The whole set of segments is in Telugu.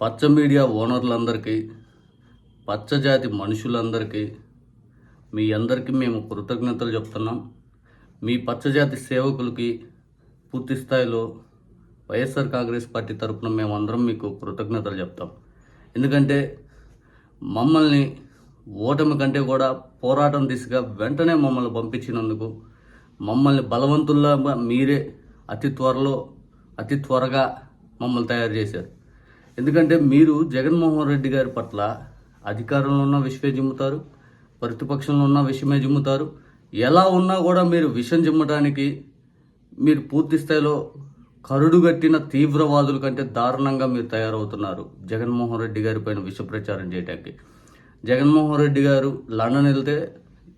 పచ్చ మీడియా ఓనర్లందరికీ పచ్చజాతి మనుషులందరికీ మీ అందరికీ మేము కృతజ్ఞతలు చెప్తున్నాం. మీ పచ్చజాతి సేవకులకి పూర్తి స్థాయిలో వైఎస్ఆర్ కాంగ్రెస్ పార్టీ తరఫున మేమందరం మీకు కృతజ్ఞతలు చెప్తాం. ఎందుకంటే మమ్మల్ని ఓటమి కంటే కూడా పోరాటం దిశగా వెంటనే మమ్మల్ని పంపించినందుకు మమ్మల్ని బలవంతుల్లా మీరే అతి త్వరలో అతి త్వరగా మమ్మల్ని తయారు చేశారు. ఎందుకంటే మీరు జగన్మోహన్ రెడ్డి గారి పట్ల అధికారంలో ఉన్న విషమే జిమ్ముతారు ప్రతిపక్షంలో ఉన్న విషయమే జిమ్ముతారు. ఎలా ఉన్నా కూడా మీరు విషం జిమ్మటానికి మీరు పూర్తి స్థాయిలో కరుడుగట్టిన తీవ్రవాదుల కంటే దారుణంగా మీరు తయారవుతున్నారు జగన్మోహన్ రెడ్డి గారి పైన విష ప్రచారం చేయడానికి జగన్మోహన్ రెడ్డి గారు లండన్ వెళ్తే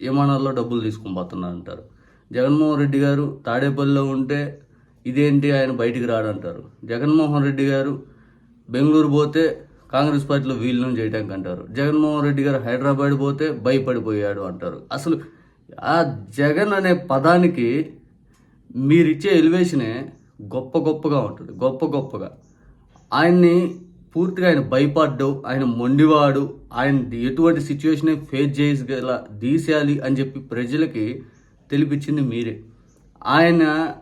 విమానాల్లో డబ్బులు తీసుకొని పోతున్నారు అంటారు జగన్మోహన్ రెడ్డి గారు తాడేపల్లిలో ఉంటే ఇదేంటి ఆయన బయటికి రాడంటారు. జగన్మోహన్ రెడ్డి గారు బెంగళూరు పోతే కాంగ్రెస్ పార్టీలో వీళ్ళను చేయడానికి అంటారు. జగన్మోహన్ రెడ్డి గారు హైదరాబాద్ పోతే భయపడిపోయాడు అంటారు. అసలు ఆ జగన్ అనే పదానికి మీరిచ్చే ఎలివేషనే గొప్ప గొప్పగా ఉంటుంది. గొప్ప గొప్పగా. ఆయన్ని పూర్తిగా ఆయన భయపడ్డు ఆయన మొండివాడు ఆయన ఎటువంటి సిచ్యువేషన్ ఫేస్ చేయగల తీసేయాలి అని చెప్పి ప్రజలకి తెలిపించింది మీరే. ఆయన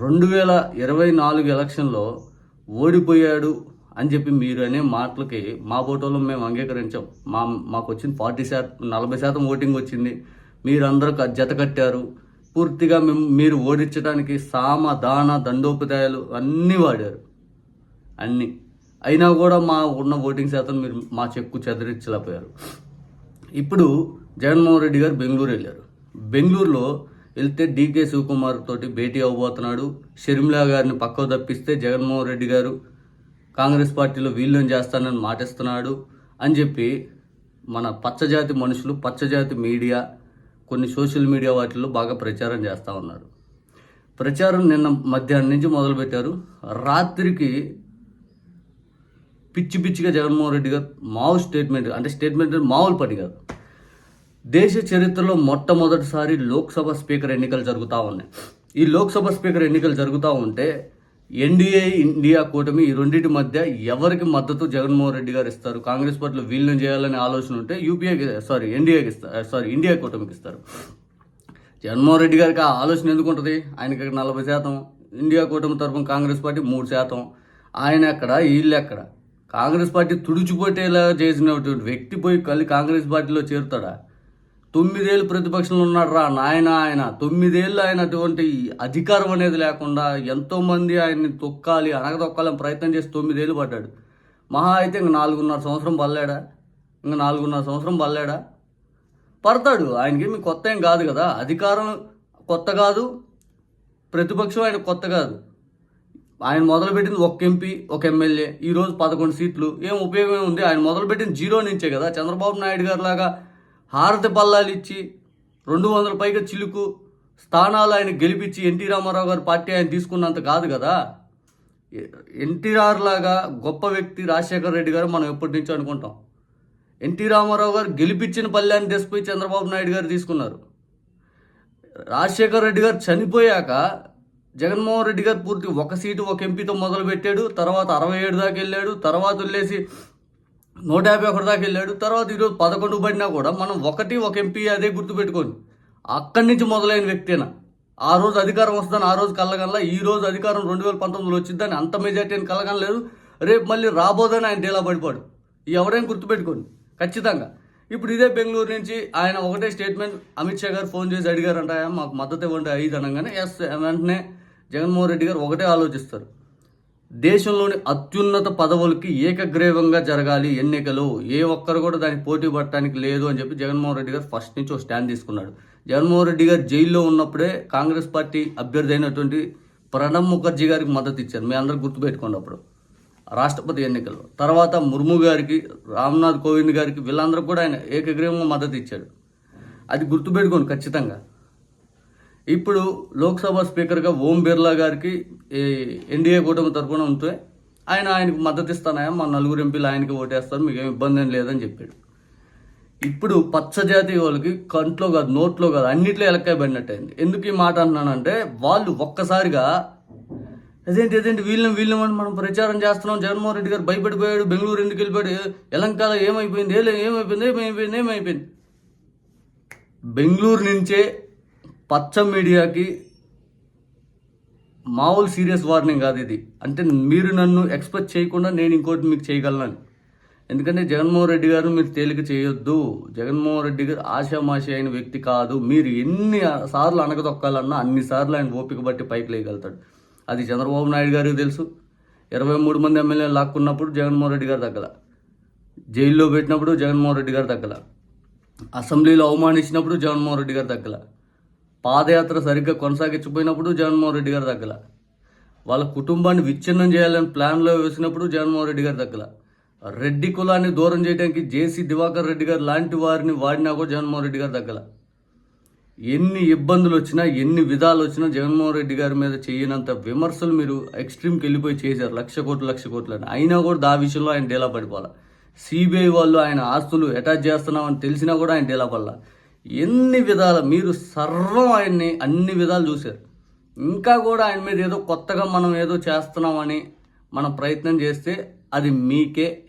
రెండు వేల ఇరవై నాలుగు ఎలక్షన్లో ఓడిపోయాడు. అని చెప్పి మీరు అనే మాటలకి మా ఫోటోలో మేము అంగీకరించాం. మా మాకు వచ్చింది ఫార్టీ శాతం నలభై శాతం ఓటింగ్ వచ్చింది. మీరందరూ జత కట్టారు. పూర్తిగా మేము మీరు ఓడించడానికి సామ దాన దండోపాధ్యాయులు అన్నీ వాడారు. అన్నీ. అయినా కూడా మా ఉన్న ఓటింగ్ శాతం మీరు మా చెక్కు చెదరించలేకపోయారు. ఇప్పుడు జగన్మోహన్ రెడ్డి గారు బెంగళూరు వెళ్ళారు. బెంగళూరులో వెళ్తే డీకే శివకుమార్ తోటి భేటీ అవ్వబోతున్నాడు. షర్మిలా గారిని పక్కకు తప్పిస్తే జగన్మోహన్ రెడ్డి గారు కాంగ్రెస్ పార్టీలో వీళ్ళని చేస్తానని మాటిస్తున్నాడు అని చెప్పి మన పచ్చజాతి మనుషులు పచ్చజాతి మీడియా కొన్ని సోషల్ మీడియా వాటిల్లో బాగా ప్రచారం చేస్తూ ఉన్నారు. ప్రచారం నిన్న మధ్యాహ్నం నుంచి మొదలుపెట్టారు. రాత్రికి పిచ్చి పిచ్చిగా జగన్మోహన్ రెడ్డి గారు మావు స్టేట్మెంట్ అంటే స్టేట్మెంట్ మావులు మామూలు పని కాదు. దేశ చరిత్రలో మొట్టమొదటిసారి లోక్సభ స్పీకర్ ఎన్నికలు జరుగుతూ ఉన్నాయి. ఈ లోక్సభ స్పీకర్ ఎన్నికలు జరుగుతూ ఉంటే ఎన్డీఏ ఇండియా కూటమి ఈ రెండింటి మధ్య ఎవరికి మద్దతు జగన్మోహన్ రెడ్డి గారు ఇస్తారు? కాంగ్రెస్ పార్టీలో వీళ్ళని చేయాలనే ఆలోచన ఉంటే యూపీఏకి సారీ ఎన్డీఏకి ఇస్తారు సారీ ఇండియా కూటమికి ఇస్తారు. జగన్మోహన్ రెడ్డి గారికి ఆ ఆలోచన ఎందుకు ఉంటుంది? ఆయనకి నలభై శాతం ఇండియా కూటమి తరఫున కాంగ్రెస్ పార్టీ మూడు శాతం. ఆయన ఎక్కడ? వీళ్ళు ఎక్కడ? కాంగ్రెస్ పార్టీ తుడిచిపోయేలా చేసినటువంటి వ్యక్తి పోయి కళ్ళు కాంగ్రెస్ పార్టీలో చేరుతాడా? తొమ్మిదేళ్ళు ప్రతిపక్షంలో ఉన్నాడు రా నాయన ఆయన. తొమ్మిదేళ్ళు ఆయన అటువంటి అధికారం అనేది లేకుండా ఎంతోమంది ఆయన్ని తొక్కాలి అనగదొక్కాలని ప్రయత్నం చేసి తొమ్మిదేళ్ళు పడ్డాడు. మహా అయితే ఇంక నాలుగున్నర సంవత్సరం బల్లాడా ఇంక నాలుగున్నర సంవత్సరం బల్లాడా పడతాడు. ఆయనకి మీ కొత్త ఏం కాదు కదా. అధికారం కొత్త కాదు ప్రతిపక్షం ఆయన కొత్త కాదు. ఆయన మొదలుపెట్టింది ఒక ఎంపీ ఒక ఎమ్మెల్యే ఈరోజు పదకొండు సీట్లు. ఏం ఉపయోగం ఉంది ఆయన మొదలుపెట్టింది జీరో నుంచే కదా. చంద్రబాబు నాయుడు గారు లాగా హారతి బల్లాలు ఇచ్చి రెండు వందల పైగా చిలుకు స్థానాలు ఆయన గెలిపించి ఎన్టీ రామారావు గారి పార్టీ ఆయన తీసుకున్నంత కాదు కదా. ఎన్టీఆర్ లాగా గొప్ప వ్యక్తి రాజశేఖర రెడ్డి గారు మనం ఎప్పటి నుంచో అనుకుంటాం. ఎన్టీ రామారావు గారు గెలిపించిన పల్లెని తెసిపోయి చంద్రబాబు నాయుడు గారు తీసుకున్నారు. రాజశేఖర రెడ్డి గారు చనిపోయాక జగన్మోహన్ రెడ్డి గారు పూర్తి ఒక సీటు ఒక ఎంపీతో మొదలు పెట్టాడు తర్వాత అరవై ఏడు దాకా వెళ్ళాడు. తర్వాత వదిలేసి నూట యాభై ఒకటి దాకా వెళ్ళాడు. తర్వాత ఈరోజు పదకొండు పడినా కూడా మనం ఒకటి ఒక ఎంపీ అదే గుర్తుపెట్టుకోండి. అక్కడి నుంచి మొదలైన వ్యక్తేనా? ఆ రోజు అధికారం వస్తుందని ఆ రోజు కలగనలా ఈ రోజు అధికారం రెండు వేల పంతొమ్మిదిలో వచ్చిందని అంత మెజార్టీ అని కలగనలేదు రేపు మళ్ళీ రాబోదని ఆయన డేలా పడిపోడు. ఎవరైనా గుర్తుపెట్టుకోండి. ఖచ్చితంగా. ఇప్పుడు ఇదే బెంగళూరు నుంచి ఆయన ఒకటే స్టేట్మెంట్ అమిత్ షా గారు ఫోన్ చేసి అడిగారంట మాకు మద్దతు ఇవ్వండి ఐదు అనగానే ఎస్ వెంటనే జగన్మోహన్ రెడ్డి గారు ఒకటే ఆలోచిస్తారు. దేశంలోని అత్యున్నత పదవులకి ఏకగ్రీవంగా జరగాలి ఎన్నికలు. ఏ ఒక్కరు కూడా దానికి పోటీ పడటానికి లేదు అని చెప్పి జగన్మోహన్ రెడ్డి గారు ఫస్ట్ నుంచి ఒక స్టాండ్ తీసుకున్నాడు. జగన్మోహన్ రెడ్డి గారు జైల్లో ఉన్నప్పుడే కాంగ్రెస్ పార్టీ అభ్యర్థి అయినటువంటి ప్రణబ్ ముఖర్జీ గారికి మద్దతు ఇచ్చారు. మీ అందరూ గుర్తుపెట్టుకోండి అప్పుడు. రాష్ట్రపతి ఎన్నికల్లో తర్వాత ముర్ము గారికి రామ్నాథ్ కోవింద్ గారికి వీళ్ళందరూ కూడా ఆయన ఏకగ్రీవంగా మద్దతు ఇచ్చాడు. అది గుర్తుపెట్టుకోండి ఖచ్చితంగా. ఇప్పుడు లోక్సభ స్పీకర్గా ఓం బిర్లా గారికి ఈ ఎన్డీఏ కూటమి తరఫున ఉంటే ఆయన ఆయనకు మద్దతు ఇస్తానయా మా నలుగురు ఎంపీలు ఆయనకి ఓటేస్తారు. మీకు ఏం ఇబ్బంది ఏం లేదని చెప్పాడు. ఇప్పుడు పచ్చజాతి వాళ్ళకి కంట్లో కాదు నోట్లో కాదు అన్నిట్లో ఎలక్కాయ పడినట్టయింది. ఎందుకు ఈ మాట అంటున్నానంటే వాళ్ళు ఒక్కసారిగా అదేంటి అదేంటి వీళ్ళని వీళ్ళని అని మనం ప్రచారం చేస్తున్నాం. జగన్మోహన్ రెడ్డి గారు భయపడిపోయాడు బెంగళూరు ఎందుకు వెళ్ళిపోయాడు? ఎలంకాల ఏమైపోయింది? ఏమైపోయింది? ఏమైపోయింది? ఏమైపోయింది? బెంగళూరు నుంచే పచ్చ మీడియాకి మామూలు సీరియస్ వార్నింగ్ కాదు ఇది. అంటే మీరు నన్ను ఎక్స్పెక్ట్ చేయకుండా నేను ఇంకోటి మీకు చేయగలను ఎందుకంటే జగన్మోహన్ రెడ్డి గారు మీరు తేలిక చేయొద్దు. జగన్మోహన్ రెడ్డి గారు ఆశామాషి అయిన వ్యక్తి కాదు. మీరు ఎన్ని సార్లు అనగదొక్కాలన్నా అన్ని సార్లు ఆయన ఓపిక బట్టి పైకి లేయగలుగుతాడు. అది చంద్రబాబు నాయుడు గారికి తెలుసు. ఇరవై మూడు మంది ఎమ్మెల్యేలు లాక్కున్నప్పుడు జగన్మోహన్ రెడ్డి గారు తగ్గల. జైల్లో పెట్టినప్పుడు జగన్మోహన్ రెడ్డి గారు తగ్గల. అసెంబ్లీలో అవమానించినప్పుడు జగన్మోహన్ రెడ్డి గారు తగ్గల. పాదయాత్ర సరిగ్గా కొనసాగించకపోయినప్పుడు జగన్మోహన్ రెడ్డి గారు తగ్గల. వాళ్ళ కుటుంబాన్ని విచ్ఛిన్నం చేయాలని ప్లాన్లో వేసినప్పుడు జగన్మోహన్ రెడ్డి గారు తగ్గల. రెడ్డి కులాన్ని దూరం చేయడానికి జేసీ దివాకర్ రెడ్డి గారు లాంటి వారిని వాడినా కూడా జగన్మోహన్ రెడ్డి గారు తగ్గల. ఎన్ని ఇబ్బందులు వచ్చినా ఎన్ని విధాలు వచ్చినా జగన్మోహన్ రెడ్డి గారి మీద చేయనంత విమర్శలు మీరు ఎక్స్ట్రీమ్కి వెళ్ళిపోయి చేశారు. లక్ష కోట్లు లక్ష కోట్లు అని. అయినా కూడా ఆ విషయంలో ఆయన డేలా పడిపోవాలి? సిబిఐ వాళ్ళు ఆయన ఆస్తులు అటాచ్ చేస్తున్నామని తెలిసినా కూడా ఆయన డేలా పడాల. ఎన్ని విధాల మీరు సర్వం ఆయన్ని అన్ని విధాలు చూశారు. ఇంకా కూడా ఆయన మీద ఏదో కొత్తగా మనం ఏదో చేస్తున్నామని మనం ప్రయత్నం చేస్తే అది మీకే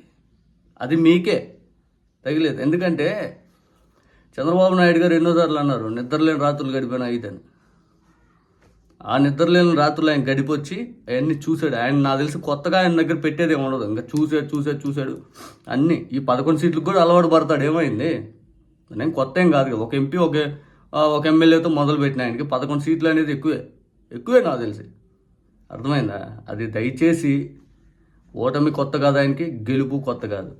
అది మీకే తగిలేదు. ఎందుకంటే చంద్రబాబు నాయుడు గారు ఎన్నోసార్లు అన్నారు నిద్రలేని రాత్రులు గడిపిన ఐదని ఆ నిద్రలేని రాత్రులు ఆయన గడిపొచ్చి అవన్నీ చూశాడు. ఆయన నాకు తెలిసి కొత్తగా ఆయన దగ్గర పెట్టేది ఏమి ఉండదు. ఇంకా చూసాడు చూసాడు చూశాడు. అన్నీ ఈ పదకొండు సీట్లకు కూడా అలవాటు పడతాడు. ఏమైంది? నేను కొత్త ఏం కాదు కదా ఒక ఎంపీ ఒక ఒక ఎమ్మెల్యేతో మొదలు పెట్టిన ఆయనకి పదకొండు సీట్లు అనేది ఎక్కువే. ఎక్కువే నాకు తెలిసి. అర్థమైందా? అది దయచేసి ఓటమి కొత్త కాదు ఆయనకి గెలుపు కొత్త కాదు.